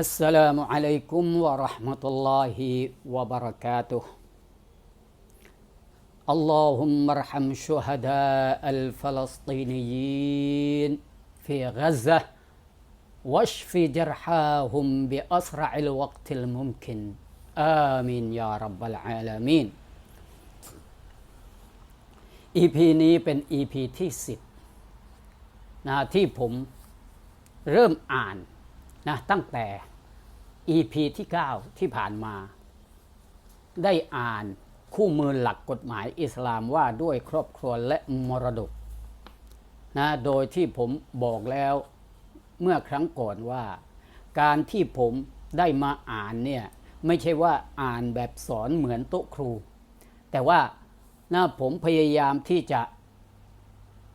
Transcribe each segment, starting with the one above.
السلام عليكم ورحمة الله وبركاته اللهم ارحم شهداء الفلسطينيين في غزة واشف جرحاهم بأسرع الوقت الممكن آمين يا رب العالمين EP นี้เป็น EP ที่ 10นะที่ผมเริ่มอ่านนะตั้งแต่ EP ที่ 9 ที่ผ่านมา ได้อ่านคู่มือหลักกฎหมายอิสลามว่าด้วยครอบครัวและมรดกนะโดยที่ผมบอกแล้วเมื่อครั้งก่อนว่า การที่ผมได้มาอ่านเนี่ยไม่ใช่ว่าอ่านแบบสอนเหมือนโต๊ะครู แต่ว่านะผมพยายามที่จะ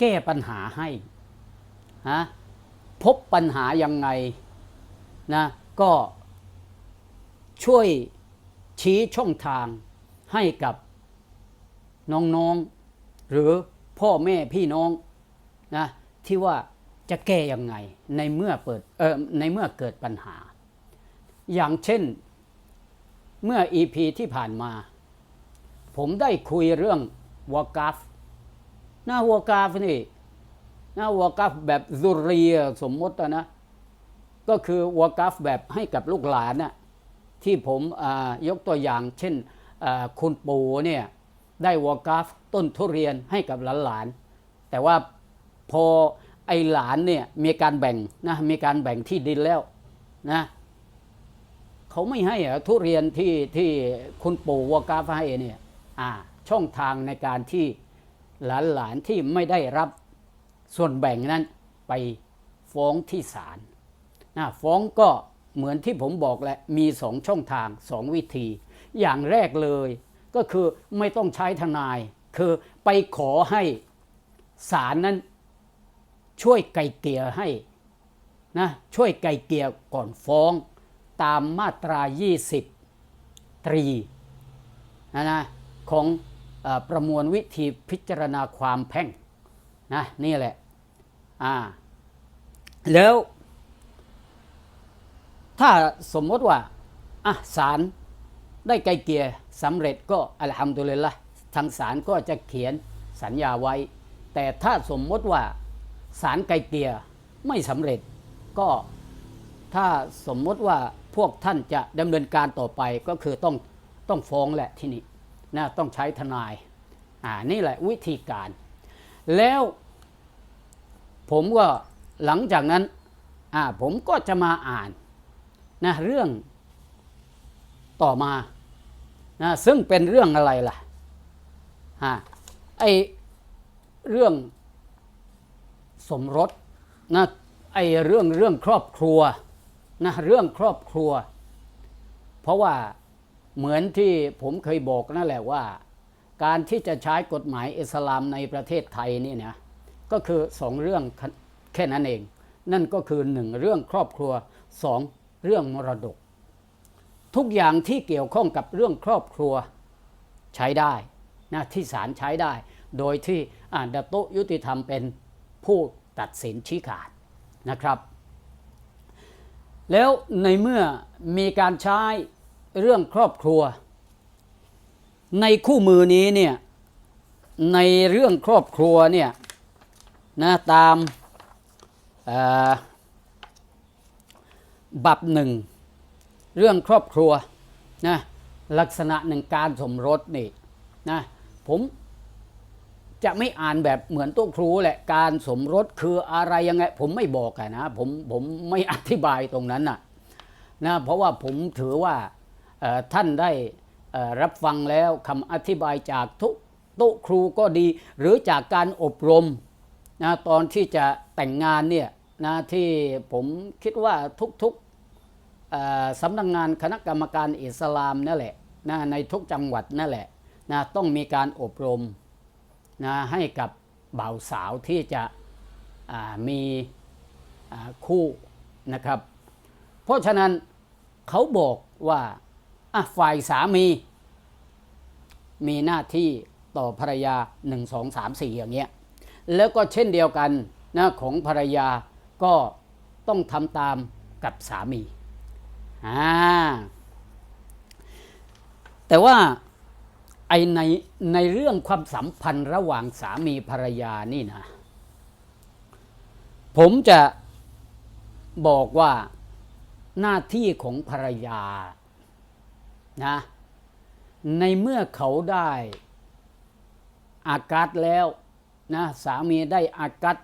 แก้ปัญหาให้ฮะพบปัญหายังไงนะก็ ช่วยชี้ช่องทางให้กับน้องๆ หรือพ่อแม่พี่น้องนะที่ว่าจะแก้ยังไงในเมื่อเปิดเออในเมื่อเกิดปัญหา อย่างเช่นเมื่อ EP ที่ผ่านมา ผมได้คุยเรื่องวากาฟหน้าวากาฟนี่หน้าวากาฟแบบซุรีสมมตินะ ก็คือวากาฟแบบให้กับลูกหลานน่ะ ที่ผมยกตัวอย่าง เช่นคุณปู่เนี่ยได้วากาฟต้นทุเรียนให้กับหลานๆ แต่ว่าพอไอหลานเนี่ยมีการแบ่งนะมีการแบ่งที่ดินแล้วนะเขาไม่ให้อะทุเรียนที่ที่คุณปู่วากาฟให้เนี่ยอ่าช่องทางในการที่หลานๆที่ไม่ได้รับส่วนแบ่งนั้นไปฟ้องที่ศาลนะฟ้องก็ เหมือนที่ผมบอกแหละมีสองช่องทางสองวิธี อย่างแรกเลยก็คือไม่ต้องใช้ทนาย คือไปขอให้ศาลนั้นช่วยไกลเกลี่ยให้นะช่วยไกลเกลี่ยก่อนฟ้องตามมาตรา 20 ตรีนะนะของอประมวลวิธีพิจารณาความแพ่งนะนี่แหละอ่าแล้ว ถ้าสมมติว่าอะศาลได้ไกลเกลี่ยสำเร็จก็อัลฮัมดุลิลละทางศาลก็จะเขียนสัญญาไว้ แต่ถ้าสมมติว่าศาลไกลเกลี่ยไม่สำเร็จ ก็ถ้าสมมติว่าพวกท่านจะดำเนินการต่อไปก็คือต้องต้องฟ้องแหละที่นี่นะต้องใช้ทนายอ่านี่แหละวิธีการ แล้วผมก็หลังจากนั้นอ่าผมก็จะมาอ่าน นะเรื่องต่อมานะซึ่งเป็นเรื่องอะไรล่ะฮะไอเรื่องสมรสนะไอเรื่องเรื่องครอบครัวนะเรื่องครอบครัว เพราะว่าเหมือนที่ผมเคยบอกนั่นแหละว่า การที่จะใช้กฎหมายอิสลามในประเทศไทยนี่นะก็คือสองเรื่องแค่นั้นเอง นั่นก็คือหนึ่งเรื่องครอบครัวสอง เรื่องมรดก ทุกอย่างที่เกี่ยวข้องกับเรื่องครอบครัวใช้ได้นะที่ศาลใช้ได้ โดยที่อ่าดัตโตยุติธรรมเป็นผู้ตัดสินชี้ขาดนะครับ แล้วในเมื่อมีการใช้เรื่องครอบครัว ในคู่มือนี้เนี่ยในเรื่องครอบครัวเนี่ยนะตาม บับหนึ่งเรื่องครอบครัวนะลักษณะหนึ่งการสมรสนี่นะผมจะไม่อ่านแบบเหมือนตัวครูแหละการสมรสคืออะไรยังไง ผมไม่บอกอะนะผมผมไม่อธิบายตรงนั้นนะนะเพราะว่าผมถือว่าท่านได้รับฟังแล้วคำอธิบายจากทุกโต๊ะครูก็ดี หรือจากการอบรมนะตอนที่จะแต่งงานเนี่ยนะที่ผมคิดว่าทุกๆ สำนักงงานคณะกรรมการอิสลามนั่นแหละนะในทุกจังหวัดนั่นแหละนะต้องมีการอบรมนะให้กับบ่าวสาวที่จะมีคู่นะครับ เพราะฉะนั้นเขาบอกว่าฝ่ายสามี มีหน้าที่ต่อภรรยา 1 2 3 4 อย่างเงี้ยแล้วก็เช่นเดียวกันนะของภรรยาก็ต้องทำตามกับสามี อ่าแต่ว่าไอในในเรื่องความสัมพันธ์ระหว่างสามีภรรยานี่นะ ผมจะบอกว่าหน้าที่ของภรรยานะในเมื่อเขาได้อากัดแล้วนะสามีได้อากัด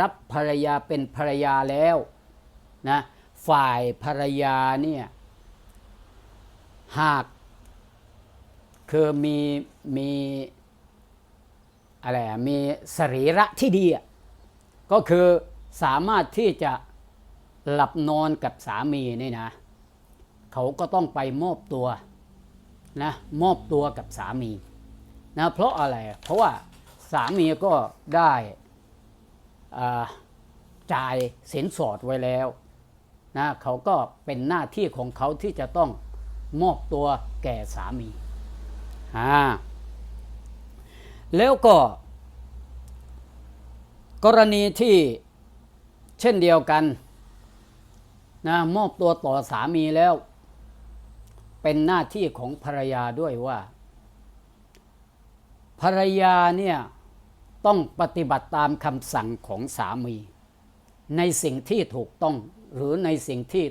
รับภรรยาเป็นภรรยาแล้วนะ ฝ่ายภรรยาเนี่ยหากคือมีมีอะไรมีสรีระที่ดีก็คือสามารถที่จะหลับนอนกับสามีนี่นะ เขาก็ต้องไปมอบตัวนะมอบตัวกับสามีนะเพราะอะไรเพราะว่าสามีก็ได้จ่ายสินสอดไว้แล้ว นะเขาก็เป็นหน้าที่ของเขาที่จะต้องมอบตัวแก่สามีอ่าแล้วก็ กรณีที่เช่นเดียวกันนะมอบตัวต่อสามีแล้ว เป็นหน้าที่ของภรรยาด้วยว่า ภรรยาเนี่ยต้องปฏิบัติตามคำสั่งของสามี ในสิ่งที่ถูกต้อง หรือในสิ่งที่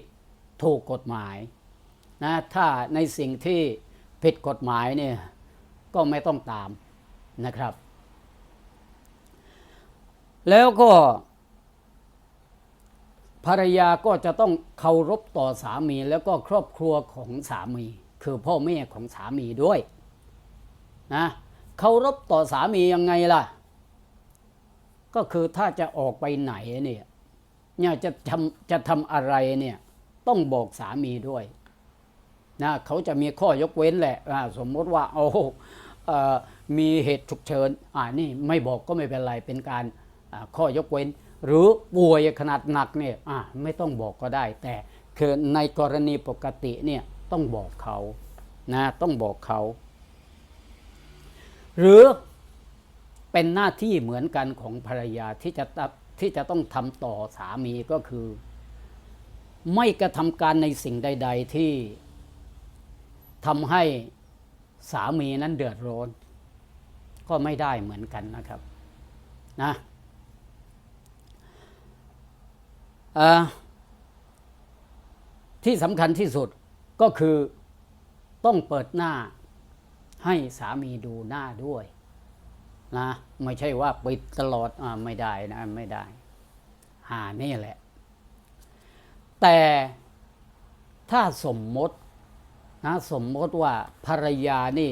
ถูกกฎหมายนะถ้าในสิ่งที่ผิดกฎหมายเนี่ยก็ไม่ต้องตามนะครับ แล้วก็ภรรยาก็จะต้องเคารพต่อสามีแล้วก็ครอบครัวของสามี คือพ่อแม่ของสามีด้วยนะเคารพต่อสามียังไงล่ะ ก็คือถ้าจะออกไปไหนเนี่ย เนี่ยจะทำจะทำอะไรเนี่ยต้องบอกสามีด้วยนะเขาจะมีข้อยกเว้นแหละอ่าสมมติว่าเอาเออมีเหตุฉุกเฉินอ่านี่ไม่บอกก็ไม่เป็นไรเป็นการข้อยกเว้น หรือป่วยขนาดหนักเนี่ยไม่ต้องบอกก็ได้ แต่คือในกรณีปกติเนี่ยต้องบอกเขานะต้องบอกเขา หรือเป็นหน้าที่เหมือนกันของภรรยาที่จะตับ ที่จะต้องทำต่อสามีก็คือ ไม่กระทำการในสิ่งใด ๆ ที่ทำให้สามีนั้นเดือดร้อน ก็ไม่ได้เหมือนกันนะครับนะที่สำคัญที่สุดก็คือต้องเปิดหน้าให้สามีดูหน้าด้วย นะไม่ใช่ว่าปิดตลอดอาไม่ได้นะไม่ได้หานี่แหละ แต่ถ้าสมมตินะสมมติว่าภรรยานี่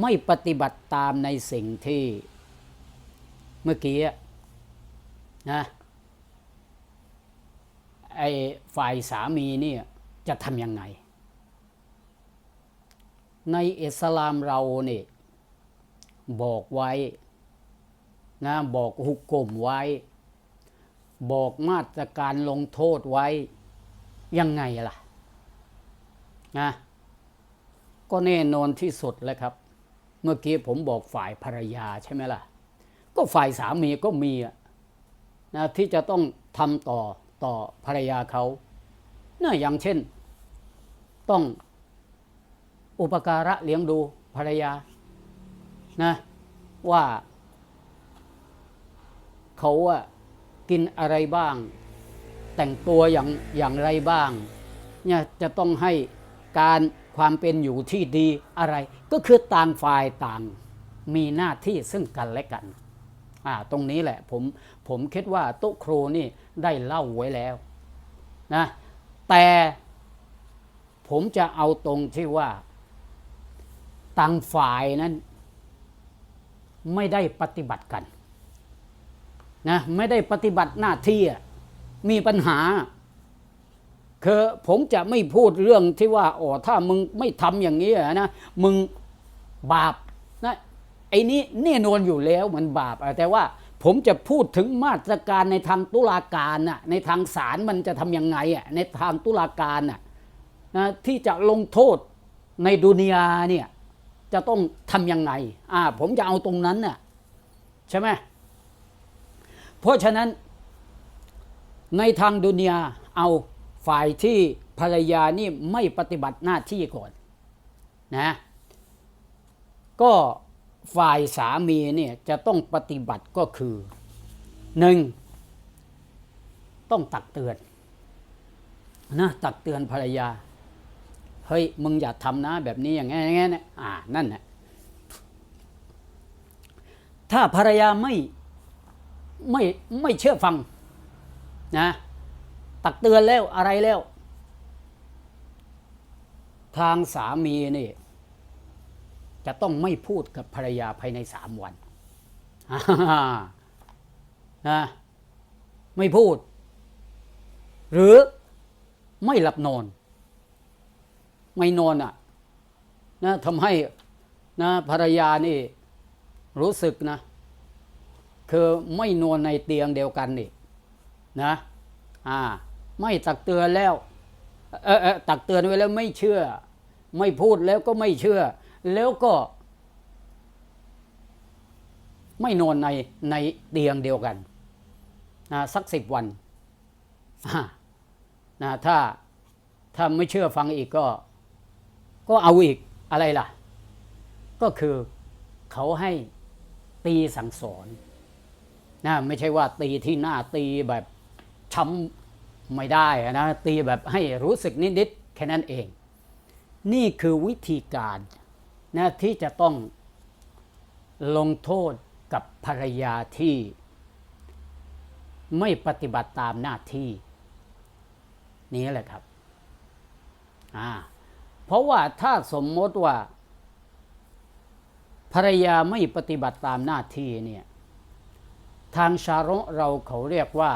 ไม่ปฏิบัติตามในสิ่งที่เมื่อกี้นะไอ้ฝ่ายสามีเนี่ยจะทำยังไง ในอิสลามเราเนี่ย บอกไว้นะบอกหุกกลมไว้ บอกมาตรการลงโทษไว้ ยังไงล่ะนะก็แน่นอนที่สุดแล้วครับ เมื่อกี้ผมบอกฝ่ายภรรยาใช่ไหมล่ะ ก็ฝ่ายสามีก็มีอะนะที่จะต้องทำต่อต่อภรรยาเขานะอย่างเช่น ต้องอุปการะเลี้ยงดูภรรยา นะว่าเขาอะกินอะไรบ้าง แต่งตัวอย่างอย่างไรบ้างเนี่ยจะต้องให้การความเป็นอยู่ที่ดีอะไร ก็คือต่างฝ่ายต่างมีหน้าที่ซึ่งกันและกันอ่าตรงนี้แหละผมผมคิดว่าโต๊ะครูนี่ได้เล่าไว้แล้วนะแต่ผมจะเอาตรงที่ว่าต่างฝ่ายนั้น ไม่ได้ปฏิบัติกันนะไม่ได้ปฏิบัติหน้าที่มีปัญหาคือผมจะไม่พูดเรื่องที่ว่าอ๋อถ้ามึงไม่ทำอย่างนี้นะมึงบาปนะไอ้นี้แน่นอนอยู่แล้วมันบาป แต่ว่าผมจะพูดถึงมาตรการในทางตุลาการน่ะในทางศาลมันจะทำยังไงอะในทางตุลาการน่ะนะที่จะลงโทษในดุนยาเนี่ย จะต้องทำยังไง อ่า ผมจะเอาตรงนั้นน่ะใช่ไหมเพราะฉะนั้นในทางดุนยาเอาฝ่ายที่ภรรยานี่ไม่ปฏิบัติหน้าที่ก่อนนะก็ฝ่ายสามีเนี่ยจะต้องปฏิบัติก็คือหนึ่งต้องตักเตือนนะตักเตือนภรรยา เฮ้ยมึงอย่าทำนะแบบนี้อย่างเงี้อย่างงี้นะอ่านั่นแหละถ้าภรรยาไม่ไม่ไม่เชื่อฟังนะตักเตือนแล้วอะไรแล้ว ทางสามีนี่จะต้องไม่พูดกับภรรยาภายในสามวันนะไม่พูด หรือไม่หลับนอน ไม่นอนอะนะทำให้นะภรรยานี่รู้สึกนะคือไม่นอนในเตียงเดียวกันนี่นะอ่าไม่ตักเตือนแล้วเออเออตักเตือนไว้แล้วไม่เชื่อ ไม่พูดแล้วก็ไม่เชื่อ แล้วก็ ไม่นอนในในเตียงเดียวกันนะสักสิบวันนะถ้าถ้าไม่เชื่อฟังอีกก็ ก็เอาอีกอะไรล่ะ ก็คือเขาให้ตีสั่งสอนนะไม่ใช่ว่าตีที่หน้าตีแบบช้ำไม่ได้นะตีแบบให้รู้สึกนิดๆแค่นั้นเอง นี่คือวิธีการนะที่จะต้องลงโทษกับภรรยาที่ ไม่ปฏิบัติตามหน้าที่ นี้แหละครับ อ่า เพราะว่าถ้าสมมติว่า ภรรยาไม่ปฏิบัติตามหน้าที่เนี่ย ทางชาระเราเขาเรียกว่า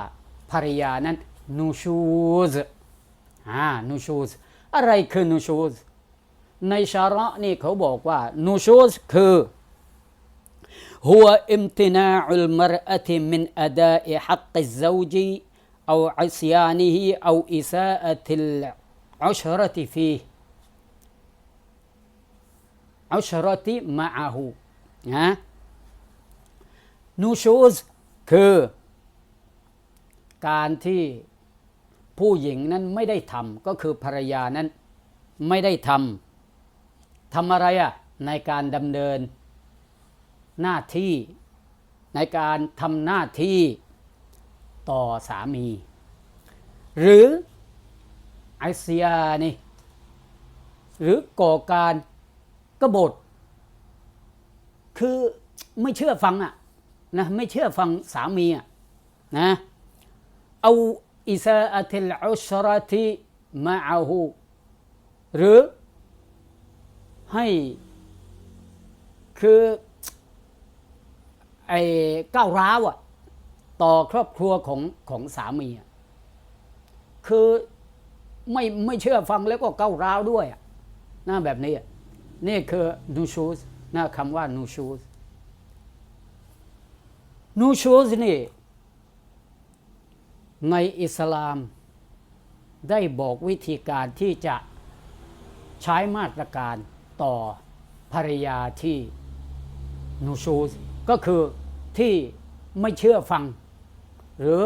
ภรรยานั้นนูชูสอ่านูชูสอะไรคือนูชูสในชาระนี่เขาบอกว่านูชูสคือ هو امتناع المرأة من أداء حق الزوج أو عصيانه أو إساءة العشرة فيه อัชรติมาอาหูนะนูชูสคือการที่ผู้หญิงนั้นไม่ได้ทำก็คือภรรยานั้นไม่ได้ทำทำอะไรอะในการดำเนินหน้าที่ในการทำหน้าที่ต่อสามี หรือไอเซียนี่หรือก่อการ กบฏคือไม่เชื่อฟังอะนะไม่เชื่อฟังสามีอะนะเอาอิซาอัติลอุชรติมาอาหูหรือให้คือไอ้ก้าวร้าวอะต่อครอบครัวของของสามีอะคือไม่ไม่เชื่อฟังแล้วก็ก้าวร้าวด้วยอะนะแบบนี้อะ นี่คือนูชูสนะคำว่านูชูสนูชูสนี่ ในอิสลาม ได้บอกวิธีการที่จะใช้มาตรการต่อภรรยาที่นูชูสก็คือที่ไม่เชื่อฟัง หรือ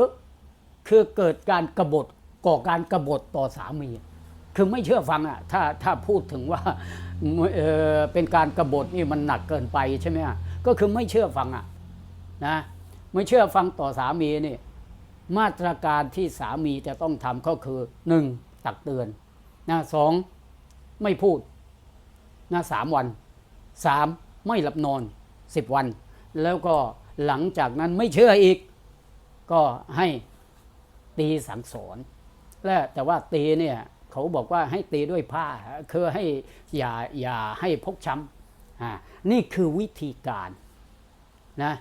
คือเกิดการกบฏก่อการกบฏต่อสามี คือไม่เชื่อฟังอะถ้าถ้าพูดถึงว่าเเป็นการกบฏนี่มันหนักเกินไปใช่ไหมก็คือไม่เชื่อฟังอะนะไม่เชื่อฟังต่อสามีนี่มาตรการที่สามีจะต้องทำก็คือหนึ่งตักเตือนนะสองไม่พูดนะสามวันสามไม่หลับนอนสิบวัน แล้วก็หลังจากนั้นไม่เชื่ออีก ก็ให้ตีสั่งสอนและแต่ว่าตีเนี่ย เขาบอกว่าให้ตีด้วยผ้าคือให้อย่าอย่าให้พกช้ำอ่านี่คือวิธีการนะ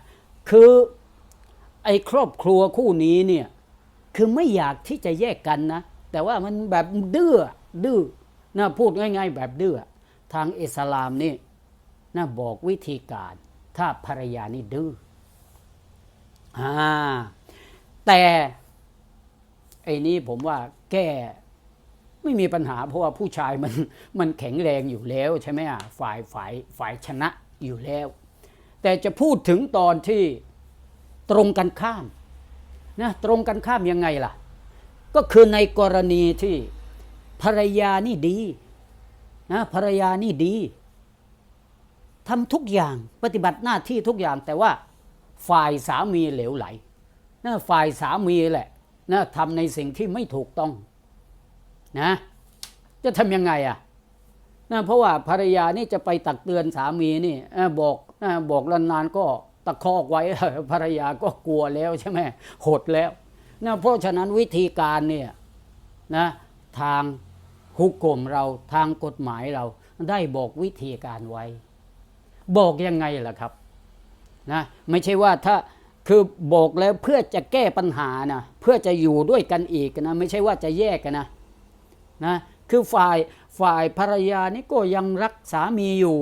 คือไอ้ครอบครัวคู่นี้เนี่ยคือไม่อยากที่จะแยกกันนะ แต่ว่ามันแบบดื้อดื้อนะพูดง่าย ๆ แบบดื้อทางอิสลามนี่นะบอกวิธีการ ถ้าภรรยานี่ดื้ออ่าแต่ไอ้นี้ผมว่าแก้ ไม่มีปัญหาเพราะว่าผู้ชายมันมันแข็งแรงอยู่แล้วใช่ไหมอะฝ่ายฝ่ายฝ่ายชนะอยู่แล้ว แต่จะพูดถึงตอนที่ตรงกันข้ามนะตรงกันข้ามยังไงล่ะ ก็คือในกรณีที่ภรรยานี่ดีนะภรรยานี่ดีทำทุกอย่างปฏิบัติหน้าที่ทุกอย่างแต่ว่าฝ่ายสามีเหลวไหลนะฝ่ายสามีแหละนะทำในสิ่งที่ไม่ถูกต้อง นะ จะทำยังไงอะนะเพราะว่าภรรยานี่จะไปตักเตือนสามีนี่เอ่อบอกเอ่อบอกนานๆก็ตะคอกไว้ภรรยาก็กลัวแล้วใช่ไหมหดแล้วนะเพราะฉะนั้นวิธีการเนี่ยนะทางฮุกกลมเราทางกฎหมายเราได้บอกวิธีการไว้ บอกยังไงล่ะครับนะไม่ใช่ว่าถ้าคือบอกแล้วเพื่อจะแก้ปัญหานะเพื่อจะอยู่ด้วยกันอีกนะไม่ใช่ว่าจะแยกกันนะ นะคือฝ่ายฝ่ายภรรยานี่ก็ยังรักสามีอยู่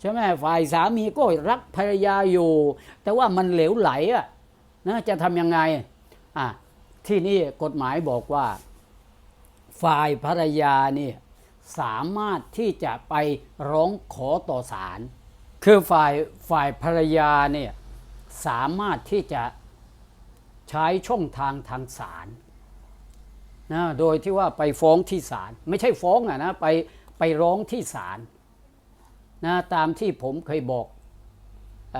ใช่ไหมฝ่ายสามีก็รักภรรยาอยู่ แต่ว่ามันเหลวไหลอะนะจะทำยังไงอะที่นี่กฎหมายบอกว่า ฝ่ายภรรยานี่สามารถที่จะไปร้องขอต่อศาลคือฝ่ายฝ่ายภรรยาเนี่ยสามารถที่จะใช้ช่องทางทางศาล นะโดยที่ว่าไปฟ้องที่ศาลไม่ใช่ฟ้องอะนะไปไปร้องที่ศาลนะตามที่ผมเคยบอกเอ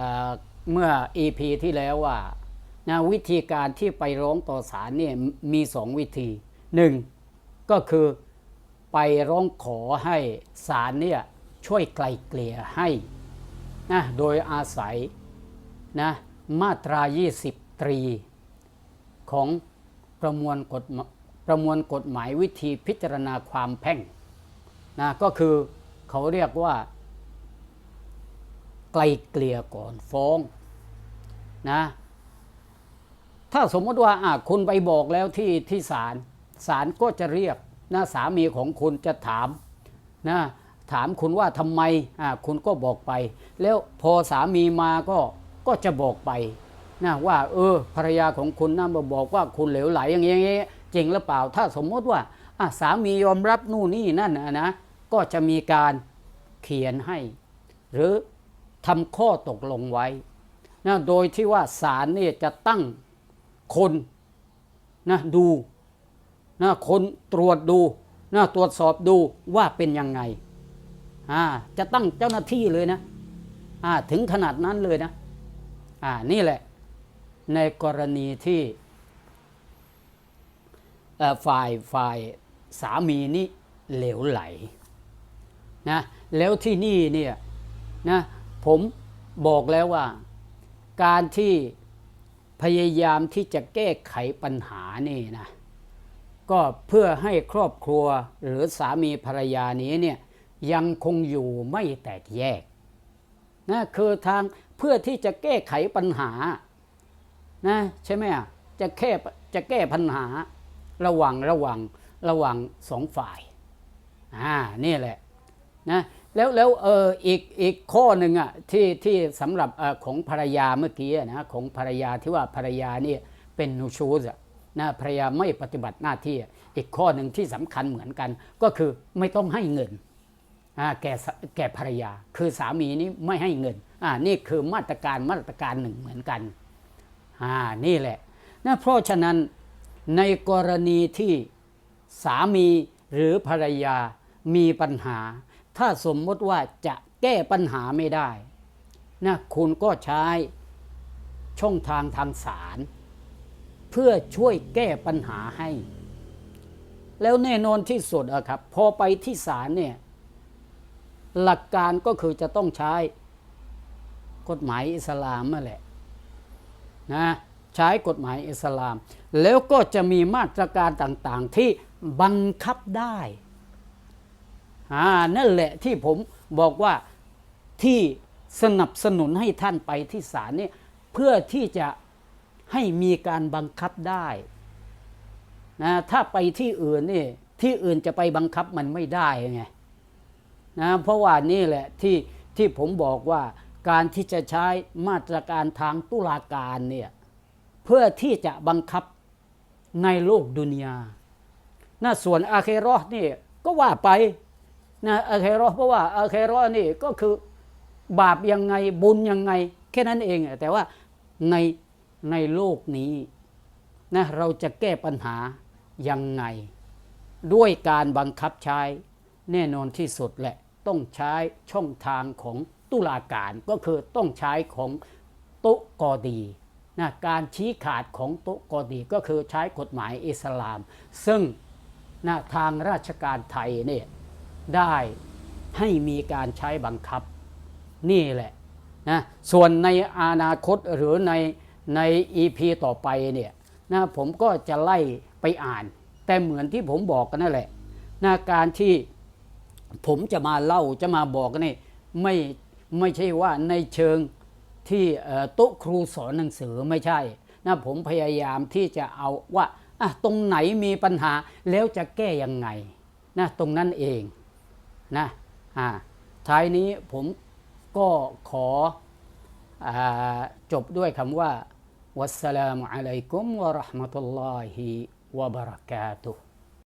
เมื่อ EP ที่แล้วว่านะวิธีการที่ไปร้องต่อศาลเนี่ยมีสองวิธีหนึ่งก็คือไปร้องขอให้ศาลเนี่ยช่วยไกลเกลี่ยให้นะโดยอาศัยนะมาตรา20ตรีของประมวลกฎหม ประมวลกฎหมายวิธีพิจารณาความแพ่งนะก็คือเขาเรียกว่า ไกลเกลี่ยก่อนฟ้องนะถ้าสมมติว่าคุณไปบอกแล้วที่ที่ศาลศาลก็จะเรียกนะสามีของคุณจะถามนะถามคุณว่าทำไมอะคุณก็บอกไป แล้วพอสามีมาก็ก็จะบอกไปนะว่า เออภรรยาของคุณนะมาบอกว่าคุณเหลวไหลอย่างเงี้ย จริงหรือเปล่า ถ้าสมมติว่าสามียอมรับนู่นนี่นั่นนะก็จะมีการเขียนให้ หรือทำข้อตกลงไว้นะโดยที่ว่าศาลเนี่ยจะตั้งคนนะดูนะคนตรวจดูนะตรวจสอบดูว่าเป็นยังไงจะตั้งเจ้าหน้าที่เลยนะถึงขนาดนั้นเลยนะนี่แหละ ในกรณีที่ ฝ่ายฝ่ายสามีนี่เหลวไหลนะแล้วที่นี่เนี่ยนะผมบอกแล้วว่า การที่พยายามที่จะแก้ไขปัญหานี่นะก็เพื่อให้ครอบครัวหรือสามีภรรยานี้เนี่ยยังคงอยู่ไม่แตกแยกนะคือทางเพื่อที่จะแก้ไขปัญหานะใช่ไหมอะจะแก้จะแก้ปัญหา ระว่างระว่างระว่างสองฝ่ายอ่านี่แหละนะแล้วแล้วเอออีกอีกข้อหนึ่งอะที่ที่สำหรับอของภรรยาเมื่อกี้นะของภรรยาที่ว่าภรรยาเนี่ยเป็นนูชูสอะนะภรรยาไม่ปฏิบัติหน้าที่อะอีกข้อหนึ่งที่สำคัญเหมือนกัน ก็คือไม่ต้องให้เงินอ่าแก่แก่ภรรยา คือสามีนี่ไม่ให้เงินอ่านี่คือมาตรการมาตรการหนึ่งเหมือนกันอ่านี่แหละนะเพราะฉะนั้น ในกรณีที่สามีหรือภรรยามีปัญหา ถ้าสมมติว่าจะแก้ปัญหาไม่ได้นะคุณก็ใช้ช่องทางทางศาลเพื่อช่วยแก้ปัญหาให้ แล้วแน่นอนที่สุดอะครับพอไปที่ศาลเนี่ยหลักการก็คือจะต้องใช้กฎหมายอิสลามนั่นแหละนะ ใช้กฎหมายอิสลาม แล้วก็จะมีมาตรการต่างๆที่บังคับได้อ่านั่นแหละที่ผมบอกว่าที่สนับสนุนให้ท่านไปที่ศาลนี่เพื่อที่จะให้มีการบังคับได้นะถ้าไปที่อื่นนี่ที่อื่นจะไปบังคับมันไม่ได้ไงนะเพราะว่านี่แหละที่ที่ผมบอกว่าการที่จะใช้มาตรการทางตุลาการเนี่ย เพื่อที่จะบังคับในโลกดุนยานะส่วนอาเคโรอห์นี่ก็ว่าไปนะอาเคโรอห์เพราะว่าอาเคโรอห์นี่ก็คือบาปยังไงบุญยังไง แค่นั้นเอง แต่ว่าในในโลกนี้นะเราจะแก้ปัญหายังไง ด้วยการบังคับใช้แน่นอนที่สุดแหละ ต้องใช้ช่องทางของตุลาการก็คือต้องใช้ของโตุกอดี นะการชี้ขาดของโตุกอดีก็คือใช้กฎหมายอิสลาม ซึ่งนะทางราชการไทยเนี่ยได้ให้มีการใช้บังคับนี่แหละนะส่วนในอนาคตหรือในใน EP ต่อไปเนี่ยนะผมก็จะไล่ไปอ่าน แต่เหมือนที่ผมบอกกันนั่นแหละนะการที่ผมจะมาเล่าจะมาบอกนี่ไม่ไม่ใช่ว่าในเชิง ที่โต๊ะครูสอนหนังสือไม่ใช่นะผมพยายามที่จะเอาว่าอะตรงไหนมีปัญหาแล้วจะแก้ยังไงนะตรงนั้นเองนะอ่าท้ายนี้ผมก็ขออจบด้วยคำว่าวัสสลามุอะลัยกุมวะราะห์มะตุลลอฮิวะบะเราะกาตุฮ์